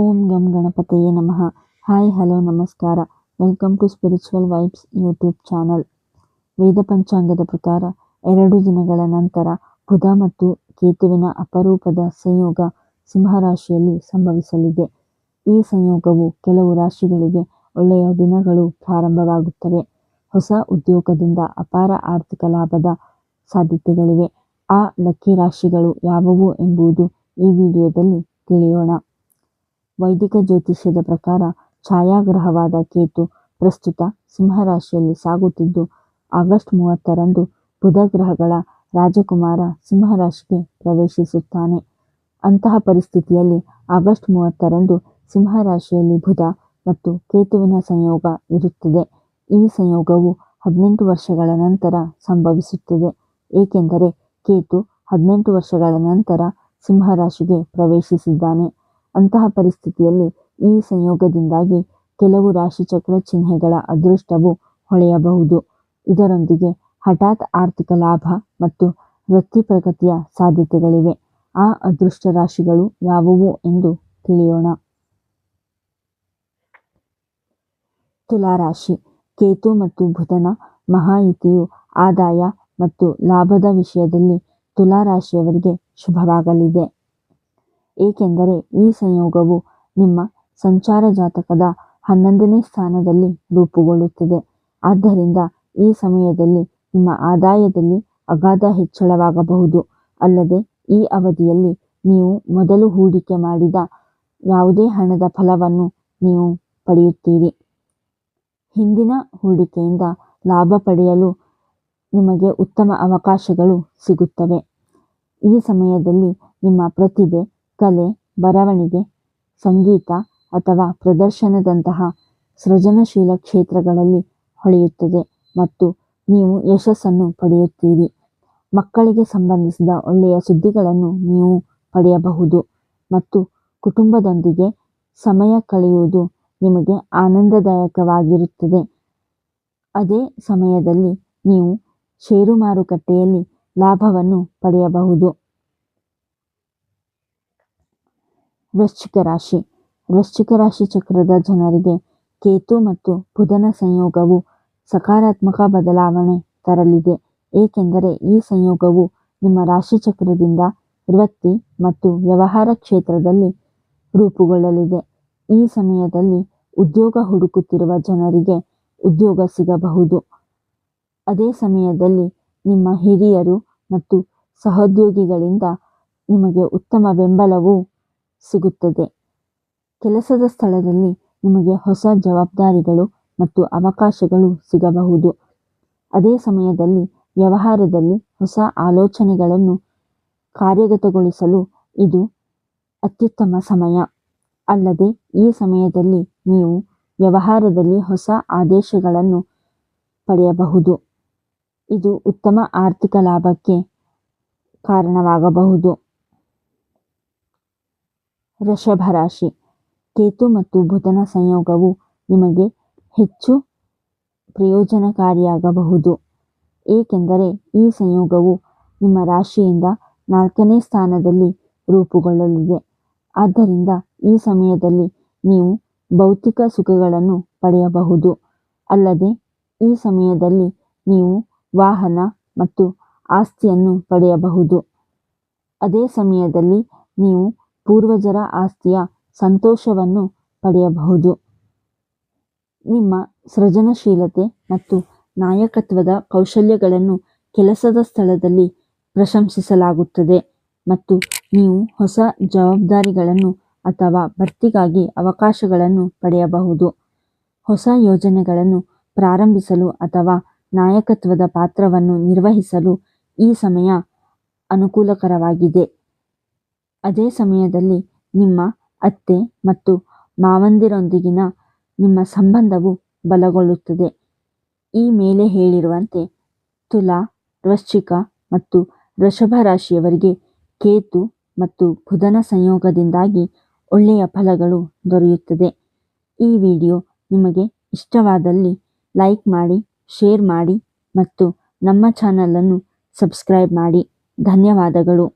ಓಂ ಗಂ ಗಣಪತಯೇ ನಮಃ. ಹಾಯ್, ಹಲೋ, ನಮಸ್ಕಾರ. Welcome to spiritual vibes YouTube channel. ವೇದ ಪಂಚಾಂಗದ ಪ್ರಕಾರ ಎರಡು ದಿನಗಳ ನಂತರ ಬುಧ ಮತ್ತು ಕೇತುವಿನ ಅಪರೂಪದ ಸಂಯೋಗ ಸಿಂಹರಾಶಿಯಲ್ಲಿ ಸಂಭವಿಸಲಿದೆ. ಈ ಸಂಯೋಗವು ಕೆಲವು ರಾಶಿಗಳಿಗೆ ಒಳ್ಳೆಯ ದಿನಗಳು ಪ್ರಾರಂಭವಾಗುತ್ತವೆ. ಹೊಸ ಉದ್ಯೋಗದಿಂದ ಅಪಾರ ಆರ್ಥಿಕ ಲಾಭದ ಸಾಧ್ಯತೆಗಳಿವೆ. ಆ ಲಕ್ಕಿ ರಾಶಿಗಳು ಯಾವುವು ಎಂಬುದು ಈ ವಿಡಿಯೋದಲ್ಲಿ ತಿಳಿಯೋಣ. ವೈದಿಕ ಜ್ಯೋತಿಷ್ಯದ ಪ್ರಕಾರ ಛಾಯಾಗ್ರಹವಾದ ಕೇತು ಪ್ರಸ್ತುತ ಸಿಂಹರಾಶಿಯಲ್ಲಿ ಸಾಗುತ್ತಿದ್ದು, ಆಗಸ್ಟ್ ಮೂವತ್ತರಂದು ಬುಧ ಗ್ರಹಗಳ ರಾಜಕುಮಾರ ಸಿಂಹರಾಶಿಗೆ ಪ್ರವೇಶಿಸುತ್ತಾನೆ. ಅಂತಹ ಪರಿಸ್ಥಿತಿಯಲ್ಲಿ ಆಗಸ್ಟ್ ಮೂವತ್ತರಂದು ಸಿಂಹರಾಶಿಯಲ್ಲಿ ಬುಧ ಮತ್ತು ಕೇತುವಿನ ಸಂಯೋಗ ಇರುತ್ತದೆ. ಈ ಸಂಯೋಗವು ಹದಿನೆಂಟು ವರ್ಷಗಳ ನಂತರ ಸಂಭವಿಸುತ್ತದೆ. ಏಕೆಂದರೆ ಕೇತು ಹದಿನೆಂಟು ವರ್ಷಗಳ ನಂತರ ಸಿಂಹರಾಶಿಗೆ ಪ್ರವೇಶಿಸಿದ್ದಾನೆ. ಅಂತಹ ಪರಿಸ್ಥಿತಿಯಲ್ಲಿ ಈ ಸಂಯೋಗದಿಂದಾಗಿ ಕೆಲವು ರಾಶಿಚಕ್ರ ಚಿಹ್ನೆಗಳ ಅದೃಷ್ಟವು ಹೊಳೆಯಬಹುದು. ಇದರೊಂದಿಗೆ ಹಠಾತ್ ಆರ್ಥಿಕ ಲಾಭ ಮತ್ತು ವೃತ್ತಿ ಪ್ರಗತಿಯ ಸಾಧ್ಯತೆಗಳಿವೆ. ಆ ಅದೃಷ್ಟ ರಾಶಿಗಳು ಯಾವುವು ಎಂದು ತಿಳಿಯೋಣ. ತುಲಾರಾಶಿ ಕೇತು ಮತ್ತು ಬುಧನ ಮಹಾಯುತಿಯು ಆದಾಯ ಮತ್ತು ಲಾಭದ ವಿಷಯದಲ್ಲಿ ತುಲಾರಾಶಿಯವರಿಗೆ ಶುಭವಾಗಲಿದೆ. ಏಕೆಂದರೆ ಈ ಸಂಯೋಗವು ನಿಮ್ಮ ಸಂಚಾರ ಜಾತಕದ ಹನ್ನೊಂದನೇ ಸ್ಥಾನದಲ್ಲಿ ರೂಪುಗೊಳ್ಳುತ್ತಿದೆ. ಆದ್ದರಿಂದ ಈ ಸಮಯದಲ್ಲಿ ನಿಮ್ಮ ಆದಾಯದಲ್ಲಿ ಅಗಾಧ ಹೆಚ್ಚಳವಾಗಬಹುದು. ಅಲ್ಲದೆ ಈ ಅವಧಿಯಲ್ಲಿ ನೀವು ಮೊದಲು ಹೂಡಿಕೆ ಮಾಡಿದ ಯಾವುದೇ ಹಣದ ಫಲವನ್ನು ನೀವು ಪಡೆಯುತ್ತೀರಿ. ಹಿಂದಿನ ಹೂಡಿಕೆಯಿಂದ ಲಾಭ ಪಡೆಯಲು ನಿಮಗೆ ಉತ್ತಮ ಅವಕಾಶಗಳು ಸಿಗುತ್ತವೆ. ಈ ಸಮಯದಲ್ಲಿ ನಿಮ್ಮ ಪ್ರತಿಭೆ ಕಲೆ, ಬರವಣಿಗೆ, ಸಂಗೀತ ಅಥವಾ ಪ್ರದರ್ಶನದಂತಹ ಸೃಜನಶೀಲ ಕ್ಷೇತ್ರಗಳಲ್ಲಿ ಹೊಳೆಯುತ್ತದೆ ಮತ್ತು ನೀವು ಯಶಸ್ಸನ್ನು ಪಡೆಯುತ್ತೀರಿ. ಮಕ್ಕಳಿಗೆ ಸಂಬಂಧಿಸಿದ ಒಳ್ಳೆಯ ಸುದ್ದಿಗಳನ್ನು ನೀವು ಪಡೆಯಬಹುದು ಮತ್ತು ಕುಟುಂಬದೊಂದಿಗೆ ಸಮಯ ಕಳೆಯುವುದು ನಿಮಗೆ ಆನಂದದಾಯಕವಾಗಿರುತ್ತದೆ. ಅದೇ ಸಮಯದಲ್ಲಿ ನೀವು ಷೇರು ಮಾರುಕಟ್ಟೆಯಲ್ಲಿ ಲಾಭವನ್ನು ಪಡೆಯಬಹುದು. ವೃಶ್ಚಿಕ ರಾಶಿ. ವೃಶ್ಚಿಕ ರಾಶಿ ಚಕ್ರದ ಜನರಿಗೆ ಕೇತು ಮತ್ತು ಬುಧನ ಸಂಯೋಗವು ಸಕಾರಾತ್ಮಕ ಬದಲಾವಣೆ ತರಲಿದೆ. ಏಕೆಂದರೆ ಈ ಸಂಯೋಗವು ನಿಮ್ಮ ರಾಶಿ ಚಕ್ರದಿಂದ ವೃತ್ತಿ ಮತ್ತು ವ್ಯವಹಾರ ಕ್ಷೇತ್ರದಲ್ಲಿ ರೂಪುಗೊಳ್ಳಲಿದೆ. ಈ ಸಮಯದಲ್ಲಿ ಉದ್ಯೋಗ ಹುಡುಕುತ್ತಿರುವ ಜನರಿಗೆ ಉದ್ಯೋಗ ಸಿಗಬಹುದು. ಅದೇ ಸಮಯದಲ್ಲಿ ನಿಮ್ಮ ಹಿರಿಯರು ಮತ್ತು ಸಹೋದ್ಯೋಗಿಗಳಿಂದ ನಿಮಗೆ ಉತ್ತಮ ಬೆಂಬಲವೂ ಸಿಗುತ್ತದೆ. ಕೆಲಸದ ಸ್ಥಳದಲ್ಲಿ ನಿಮಗೆ ಹೊಸ ಜವಾಬ್ದಾರಿಗಳು ಮತ್ತು ಅವಕಾಶಗಳು ಸಿಗಬಹುದು. ಅದೇ ಸಮಯದಲ್ಲಿ ವ್ಯವಹಾರದಲ್ಲಿ ಹೊಸ ಆಲೋಚನೆಗಳನ್ನು ಕಾರ್ಯಗತಗೊಳಿಸಲು ಇದು ಅತ್ಯುತ್ತಮ ಸಮಯ. ಅಲ್ಲದೆ, ಈ ಸಮಯದಲ್ಲಿ ನೀವು ವ್ಯವಹಾರದಲ್ಲಿ ಹೊಸ ಆದೇಶಗಳನ್ನು ಪಡೆಯಬಹುದು. ಇದು ಉತ್ತಮ ಆರ್ಥಿಕ ಲಾಭಕ್ಕೆ ಕಾರಣವಾಗಬಹುದು. ವೃಷಭ ರಾಶಿ ಕೇತು ಮತ್ತು ಬುಧನ ಸಂಯೋಗವು ನಿಮಗೆ ಹೆಚ್ಚು ಪ್ರಯೋಜನಕಾರಿಯಾಗಬಹುದು. ಏಕೆಂದರೆ ಈ ಸಂಯೋಗವು ನಿಮ್ಮ ರಾಶಿಯಿಂದ ನಾಲ್ಕನೇ ಸ್ಥಾನದಲ್ಲಿ ರೂಪುಗೊಳ್ಳಲಿದೆ. ಆದ್ದರಿಂದ ಈ ಸಮಯದಲ್ಲಿ ನೀವು ಭೌತಿಕ ಸುಖಗಳನ್ನು ಪಡೆಯಬಹುದು. ಅಲ್ಲದೆ ಈ ಸಮಯದಲ್ಲಿ ನೀವು ವಾಹನ ಮತ್ತು ಆಸ್ತಿಯನ್ನು ಪಡೆಯಬಹುದು. ಅದೇ ಸಮಯದಲ್ಲಿ ನೀವು ಪೂರ್ವಜರ ಆಸ್ತಿಯ ಸಂತೋಷವನ್ನು ಪಡೆಯಬಹುದು. ನಿಮ್ಮ ಸೃಜನಶೀಲತೆ ಮತ್ತು ನಾಯಕತ್ವದ ಕೌಶಲ್ಯಗಳನ್ನು ಕೆಲಸದ ಸ್ಥಳದಲ್ಲಿ ಪ್ರಶಂಸಿಸಲಾಗುತ್ತದೆ ಮತ್ತು ನೀವು ಹೊಸ ಜವಾಬ್ದಾರಿಗಳನ್ನು ಅಥವಾ ಬಡ್ತಿಗಾಗಿ ಅವಕಾಶಗಳನ್ನು ಪಡೆಯಬಹುದು. ಹೊಸ ಯೋಜನೆಗಳನ್ನು ಪ್ರಾರಂಭಿಸಲು ಅಥವಾ ನಾಯಕತ್ವದ ಪಾತ್ರವನ್ನು ನಿರ್ವಹಿಸಲು ಈ ಸಮಯ ಅನುಕೂಲಕರವಾಗಿದೆ. ಅದೇ ಸಮಯದಲ್ಲಿ ನಿಮ್ಮ ಅತ್ತೆ ಮತ್ತು ಮಾವಂದಿರೊಂದಿಗಿನ ನಿಮ್ಮ ಸಂಬಂಧವು ಬಲಗೊಳ್ಳುತ್ತದೆ. ಈ ಮೇಲೆ ಹೇಳಿರುವಂತೆ ತುಲಾ, ವೃಶ್ಚಿಕ ಮತ್ತು ವೃಷಭ ರಾಶಿಯವರಿಗೆ ಕೇತು ಮತ್ತು ಬುಧನ ಸಂಯೋಗದಿಂದಾಗಿ ಒಳ್ಳೆಯ ಫಲಗಳು ದೊರೆಯುತ್ತದೆ. ಈ ವಿಡಿಯೋ ನಿಮಗೆ ಇಷ್ಟವಾದಲ್ಲಿ ಲೈಕ್ ಮಾಡಿ, ಶೇರ್ ಮಾಡಿ ಮತ್ತು ನಮ್ಮ ಚಾನಲನ್ನು ಸಬ್ಸ್ಕ್ರೈಬ್ ಮಾಡಿ. ಧನ್ಯವಾದಗಳು.